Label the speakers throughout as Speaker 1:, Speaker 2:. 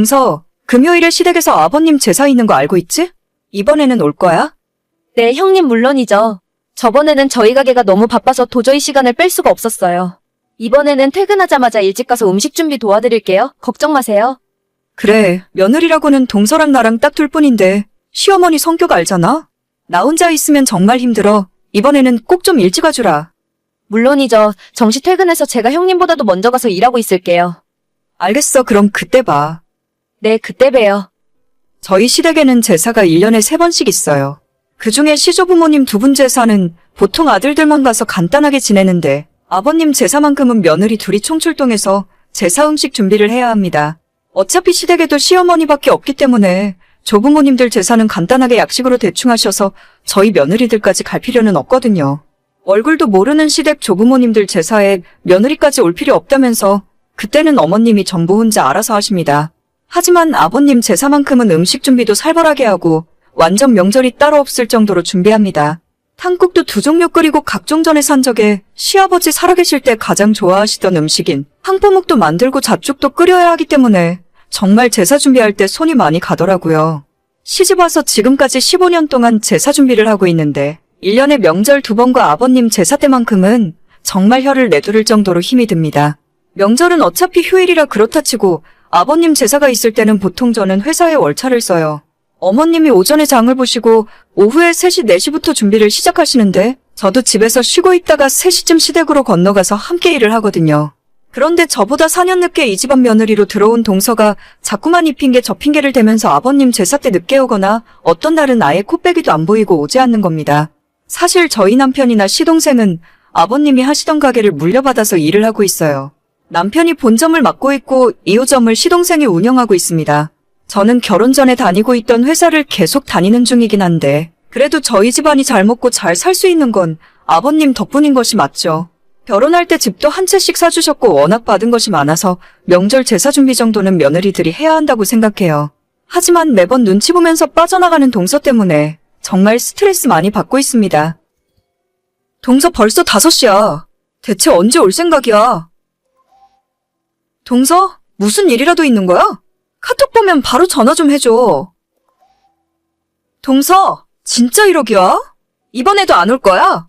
Speaker 1: 동서, 금요일에 시댁에서 아버님 제사 있는 거 알고 있지? 이번에는 올 거야?
Speaker 2: 네, 형님 물론이죠. 저번에는 저희 가게가 너무 바빠서 도저히 시간을 뺄 수가 없었어요. 이번에는 퇴근하자마자 일찍 가서 음식 준비 도와드릴게요. 걱정 마세요.
Speaker 1: 그래, 며느리라고는 동서랑 나랑 딱 둘 뿐인데, 시어머니 성격 알잖아? 나 혼자 있으면 정말 힘들어. 이번에는 꼭 좀 일찍 와주라.
Speaker 2: 물론이죠. 정시 퇴근해서 제가 형님보다도 먼저 가서 일하고 있을게요.
Speaker 1: 알겠어, 그럼 그때 봐.
Speaker 2: 네, 그때 봬요.
Speaker 1: 저희 시댁에는 제사가 1년에 3번씩 있어요. 그 중에 시조부모님 두 분 제사는 보통 아들들만 가서 간단하게 지내는데 아버님 제사만큼은 며느리 둘이 총출동해서 제사 음식 준비를 해야 합니다. 어차피 시댁에도 시어머니밖에 없기 때문에 조부모님들 제사는 간단하게 약식으로 대충 하셔서 저희 며느리들까지 갈 필요는 없거든요. 얼굴도 모르는 시댁 조부모님들 제사에 며느리까지 올 필요 없다면서 그때는 어머님이 전부 혼자 알아서 하십니다. 하지만 아버님 제사만큼은 음식 준비도 살벌하게 하고 완전 명절이 따로 없을 정도로 준비합니다. 탕국도 두 종류 끓이고 각종 전에 산 적에 시아버지 살아계실 때 가장 좋아하시던 음식인 황포묵도 만들고 잣죽도 끓여야 하기 때문에 정말 제사 준비할 때 손이 많이 가더라고요. 시집 와서 지금까지 15년 동안 제사 준비를 하고 있는데 1년에 명절 두 번과 아버님 제사 때만큼은 정말 혀를 내두를 정도로 힘이 듭니다. 명절은 어차피 휴일이라 그렇다 치고 아버님 제사가 있을 때는 보통 저는 회사에 월차를 써요. 어머님이 오전에 장을 보시고 오후에 3시, 4시부터 준비를 시작하시는데 저도 집에서 쉬고 있다가 3시쯤 시댁으로 건너가서 함께 일을 하거든요. 그런데 저보다 4년 늦게 이 집안 며느리로 들어온 동서가 자꾸만 이 핑계 저 핑계를 대면서 아버님 제사 때 늦게 오거나 어떤 날은 아예 코빼기도 안 보이고 오지 않는 겁니다. 사실 저희 남편이나 시동생은 아버님이 하시던 가게를 물려받아서 일을 하고 있어요. 남편이 본점을 맡고 있고 2호점을 시동생이 운영하고 있습니다. 저는 결혼 전에 다니고 있던 회사를 계속 다니는 중이긴 한데 그래도 저희 집안이 잘 먹고 잘 살 수 있는 건 아버님 덕분인 것이 맞죠. 결혼할 때 집도 한 채씩 사주셨고 워낙 받은 것이 많아서 명절 제사 준비 정도는 며느리들이 해야 한다고 생각해요. 하지만 매번 눈치 보면서 빠져나가는 동서 때문에 정말 스트레스 많이 받고 있습니다. 동서 벌써 5시야. 대체 언제 올 생각이야? 동서? 무슨 일이라도 있는 거야? 카톡 보면 바로 전화 좀 해줘. 동서, 진짜 1억이야? 이번에도 안 올 거야?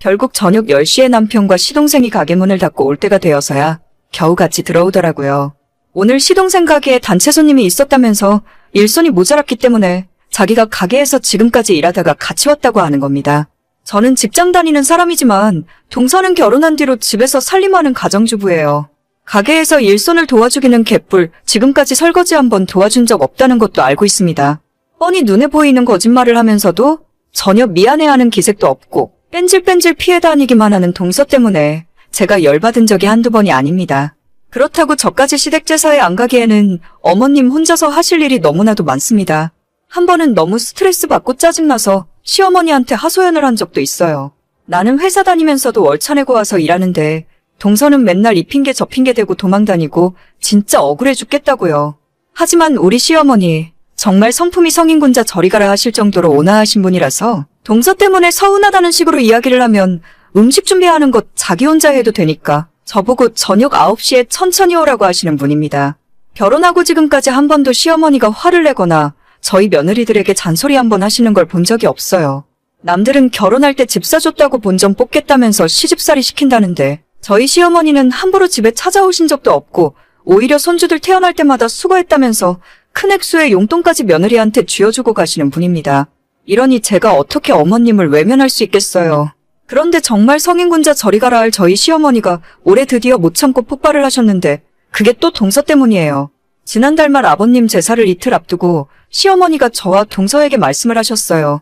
Speaker 1: 결국 저녁 10시에 남편과 시동생이 가게 문을 닫고 올 때가 되어서야 겨우 같이 들어오더라고요. 오늘 시동생 가게에 단체 손님이 있었다면서 일손이 모자랐기 때문에 자기가 가게에서 지금까지 일하다가 같이 왔다고 하는 겁니다. 저는 직장 다니는 사람이지만 동서는 결혼한 뒤로 집에서 살림하는 가정주부예요. 가게에서 일손을 도와주기는 개뿔, 지금까지 설거지 한번 도와준 적 없다는 것도 알고 있습니다. 뻔히 눈에 보이는 거짓말을 하면서도 전혀 미안해하는 기색도 없고 뺀질뺀질 피해 다니기만 하는 동서 때문에 제가 열받은 적이 한두 번이 아닙니다. 그렇다고 저까지 시댁 제사에 안 가기에는 어머님 혼자서 하실 일이 너무나도 많습니다. 한 번은 너무 스트레스 받고 짜증나서 시어머니한테 하소연을 한 적도 있어요. 나는 회사 다니면서도 월차 내고 와서 일하는데 동서는 맨날 이 핑계 저 핑계 대고 도망다니고 진짜 억울해 죽겠다고요. 하지만 우리 시어머니 정말 성품이 성인군자 저리 가라 하실 정도로 온화하신 분이라서 동서 때문에 서운하다는 식으로 이야기를 하면 음식 준비하는 것 자기 혼자 해도 되니까 저보고 저녁 9시에 천천히 오라고 하시는 분입니다. 결혼하고 지금까지 한 번도 시어머니가 화를 내거나 저희 며느리들에게 잔소리 한 번 하시는 걸 본 적이 없어요. 남들은 결혼할 때 집 사줬다고 본전 뽑겠다면서 시집살이 시킨다는데 저희 시어머니는 함부로 집에 찾아오신 적도 없고 오히려 손주들 태어날 때마다 수고했다면서 큰 액수의 용돈까지 며느리한테 쥐어주고 가시는 분입니다. 이러니 제가 어떻게 어머님을 외면할 수 있겠어요. 그런데 정말 성인군자 저리 가라 할 저희 시어머니가 올해 드디어 못 참고 폭발을 하셨는데 그게 또 동서 때문이에요. 지난달 말 아버님 제사를 이틀 앞두고 시어머니가 저와 동서에게 말씀을 하셨어요.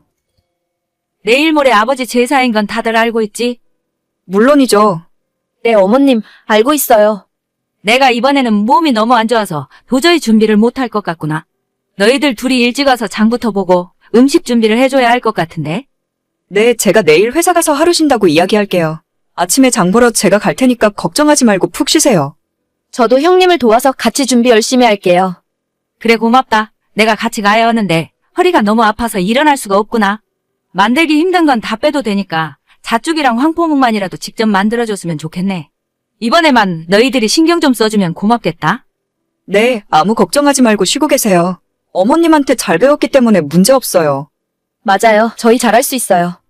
Speaker 3: 내일 모레 아버지 제사인 건 다들 알고 있지?
Speaker 1: 물론이죠.
Speaker 2: 네, 어머님, 알고 있어요.
Speaker 3: 내가 이번에는 몸이 너무 안 좋아서 도저히 준비를 못할 것 같구나. 너희들 둘이 일찍 와서 장부터 보고 음식 준비를 해줘야 할 것 같은데?
Speaker 1: 네, 제가 내일 회사 가서 하루 쉰다고 이야기할게요. 아침에 장 보러 제가 갈 테니까 걱정하지 말고 푹 쉬세요.
Speaker 2: 저도 형님을 도와서 같이 준비 열심히 할게요.
Speaker 3: 그래 고맙다. 내가 같이 가야 하는데 허리가 너무 아파서 일어날 수가 없구나. 만들기 힘든 건 다 빼도 되니까 잣죽이랑 황포묵만이라도 직접 만들어줬으면 좋겠네. 이번에만 너희들이 신경 좀 써주면 고맙겠다.
Speaker 1: 네, 아무 걱정하지 말고 쉬고 계세요. 어머님한테 잘 배웠기 때문에 문제 없어요.
Speaker 2: 맞아요. 저희 잘할 수 있어요.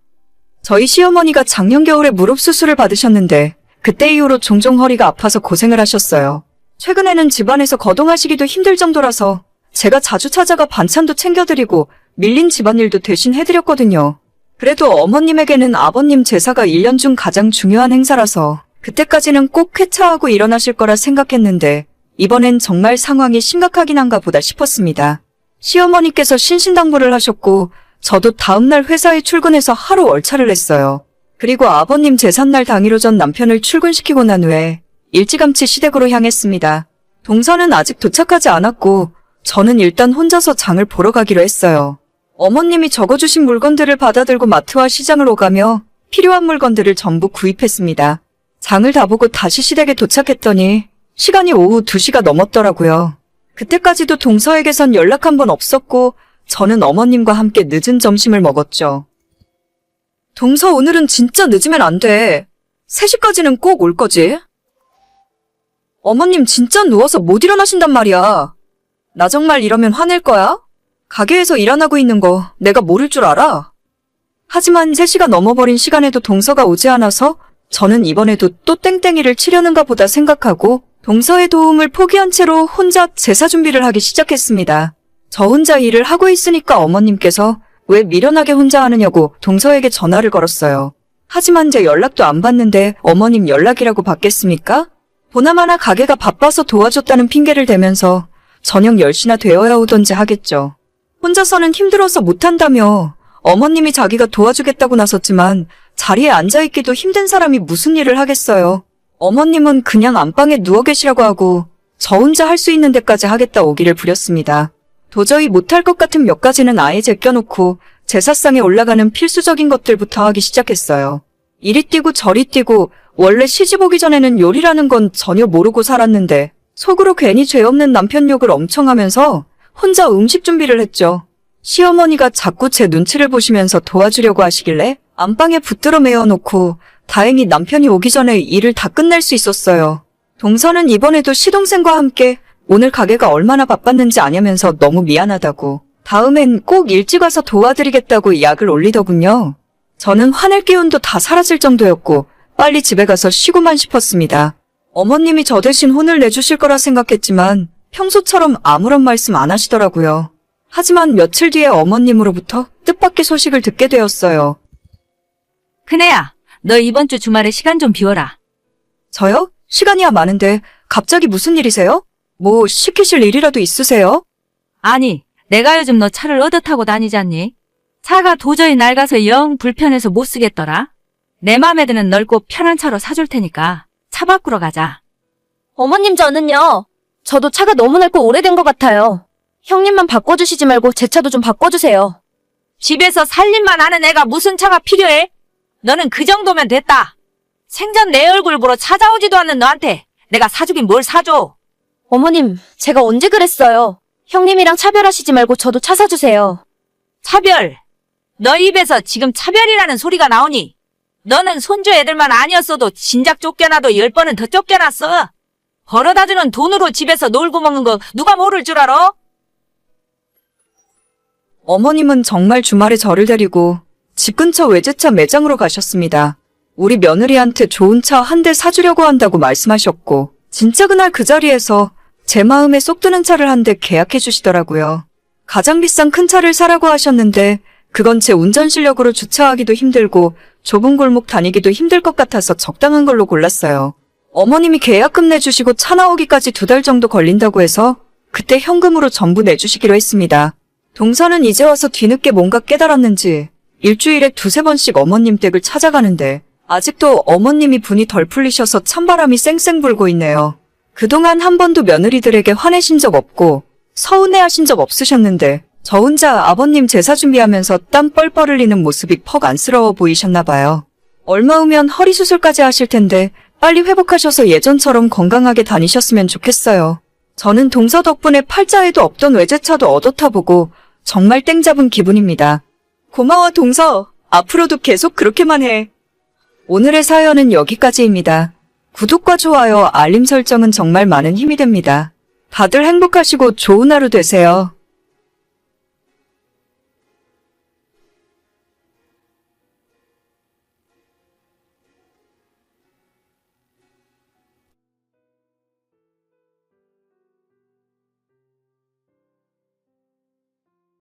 Speaker 1: 저희 시어머니가 작년 겨울에 무릎 수술을 받으셨는데 그때 이후로 종종 허리가 아파서 고생을 하셨어요. 최근에는 집안에서 거동하시기도 힘들 정도라서 제가 자주 찾아가 반찬도 챙겨드리고 밀린 집안일도 대신 해드렸거든요. 그래도 어머님에게는 아버님 제사가 1년 중 가장 중요한 행사라서 그때까지는 꼭 쾌차하고 일어나실 거라 생각했는데 이번엔 정말 상황이 심각하긴 한가 보다 싶었습니다. 시어머니께서 신신당부를 하셨고 저도 다음날 회사에 출근해서 하루 월차를 냈어요. 그리고 아버님 제삿날 당일 오전 남편을 출근시키고 난 후에 일찌감치 시댁으로 향했습니다. 동서는 아직 도착하지 않았고 저는 일단 혼자서 장을 보러 가기로 했어요. 어머님이 적어주신 물건들을 받아들고 마트와 시장을 오가며 필요한 물건들을 전부 구입했습니다. 장을 다 보고 다시 시댁에 도착했더니 시간이 오후 2시가 넘었더라고요. 그때까지도 동서에게선 연락 한 번 없었고 저는 어머님과 함께 늦은 점심을 먹었죠. 동서 오늘은 진짜 늦으면 안 돼. 3시까지는 꼭 올 거지? 어머님 진짜 누워서 못 일어나신단 말이야. 나 정말 이러면 화낼 거야? 가게에서 일 안 하고 있는 거 내가 모를 줄 알아? 하지만 3시가 넘어버린 시간에도 동서가 오지 않아서 저는 이번에도 또 땡땡이를 치려는가 보다 생각하고 동서의 도움을 포기한 채로 혼자 제사 준비를 하기 시작했습니다. 저 혼자 일을 하고 있으니까 어머님께서 왜 미련하게 혼자 하느냐고 동서에게 전화를 걸었어요. 하지만 제 연락도 안 받는데 어머님 연락이라고 받겠습니까? 보나마나 가게가 바빠서 도와줬다는 핑계를 대면서 저녁 10시나 되어야 오던지 하겠죠. 혼자서는 힘들어서 못한다며 어머님이 자기가 도와주겠다고 나섰지만 자리에 앉아있기도 힘든 사람이 무슨 일을 하겠어요. 어머님은 그냥 안방에 누워 계시라고 하고 저 혼자 할 수 있는 데까지 하겠다 오기를 부렸습니다. 도저히 못할 것 같은 몇 가지는 아예 제껴놓고 제사상에 올라가는 필수적인 것들부터 하기 시작했어요. 이리 뛰고 저리 뛰고 원래 시집 오기 전에는 요리라는 건 전혀 모르고 살았는데 속으로 괜히 죄 없는 남편 욕을 엄청 하면서 혼자 음식 준비를 했죠. 시어머니가 자꾸 제 눈치를 보시면서 도와주려고 하시길래 안방에 붙들어 메어놓고 다행히 남편이 오기 전에 일을 다 끝낼 수 있었어요. 동서는 이번에도 시동생과 함께 오늘 가게가 얼마나 바빴는지 아냐면서 너무 미안하다고 다음엔 꼭 일찍 와서 도와드리겠다고 약을 올리더군요. 저는 화낼 기운도 다 사라질 정도였고 빨리 집에 가서 쉬고만 싶었습니다. 어머님이 저 대신 혼을 내주실 거라 생각했지만 평소처럼 아무런 말씀 안 하시더라고요. 하지만 며칠 뒤에 어머님으로부터 뜻밖의 소식을 듣게 되었어요.
Speaker 3: 큰애야, 너 이번 주 주말에 시간 좀 비워라.
Speaker 1: 저요? 시간이야 많은데 갑자기 무슨 일이세요? 뭐 시키실 일이라도 있으세요?
Speaker 3: 아니, 내가 요즘 너 차를 얻어 타고 다니잖니? 차가 도저히 낡아서 영 불편해서 못 쓰겠더라. 내 맘에 드는 넓고 편한 차로 사줄 테니까 차 바꾸러 가자.
Speaker 2: 어머님 저는요. 저도 차가 너무 낡고 오래된 것 같아요. 형님만 바꿔주시지 말고 제 차도 좀 바꿔주세요.
Speaker 3: 집에서 살림만 하는 애가 무슨 차가 필요해? 너는 그 정도면 됐다. 생전 내 얼굴 보러 찾아오지도 않는 너한테 내가 사주긴 뭘 사줘.
Speaker 2: 어머님, 제가 언제 그랬어요? 형님이랑 차별하시지 말고 저도 차 사주세요.
Speaker 3: 차별. 너 입에서 지금 차별이라는 소리가 나오니? 너는 손주 애들만 아니었어도 진작 쫓겨나도 열 번은 더 쫓겨났어. 벌어다주는 돈으로 집에서 놀고 먹는 거 누가 모를 줄 알아?
Speaker 1: 어머님은 정말 주말에 저를 데리고 집 근처 외제차 매장으로 가셨습니다. 우리 며느리한테 좋은 차 한 대 사주려고 한다고 말씀하셨고, 진짜 그날 그 자리에서 제 마음에 쏙 드는 차를 한 대 계약해 주시더라고요. 가장 비싼 큰 차를 사라고 하셨는데, 그건 제 운전 실력으로 주차하기도 힘들고, 좁은 골목 다니기도 힘들 것 같아서 적당한 걸로 골랐어요. 어머님이 계약금 내주시고 차 나오기까지 두 달 정도 걸린다고 해서, 그때 현금으로 전부 내주시기로 했습니다. 동서는 이제 와서 뒤늦게 뭔가 깨달았는지 일주일에 두세 번씩 어머님 댁을 찾아가는데 아직도 어머님이 분이 덜 풀리셔서 찬바람이 쌩쌩 불고 있네요. 그동안 한 번도 며느리들에게 화내신 적 없고 서운해하신 적 없으셨는데 저 혼자 아버님 제사 준비하면서 땀 뻘뻘 흘리는 모습이 퍽 안쓰러워 보이셨나 봐요. 얼마 후면 허리 수술까지 하실 텐데 빨리 회복하셔서 예전처럼 건강하게 다니셨으면 좋겠어요. 저는 동서 덕분에 팔자에도 없던 외제차도 얻어 타보고 정말 땡 잡은 기분입니다. 고마워, 동서. 앞으로도 계속 그렇게만 해. 오늘의 사연은 여기까지입니다. 구독과 좋아요, 알림 설정은 정말 많은 힘이 됩니다. 다들 행복하시고 좋은 하루 되세요.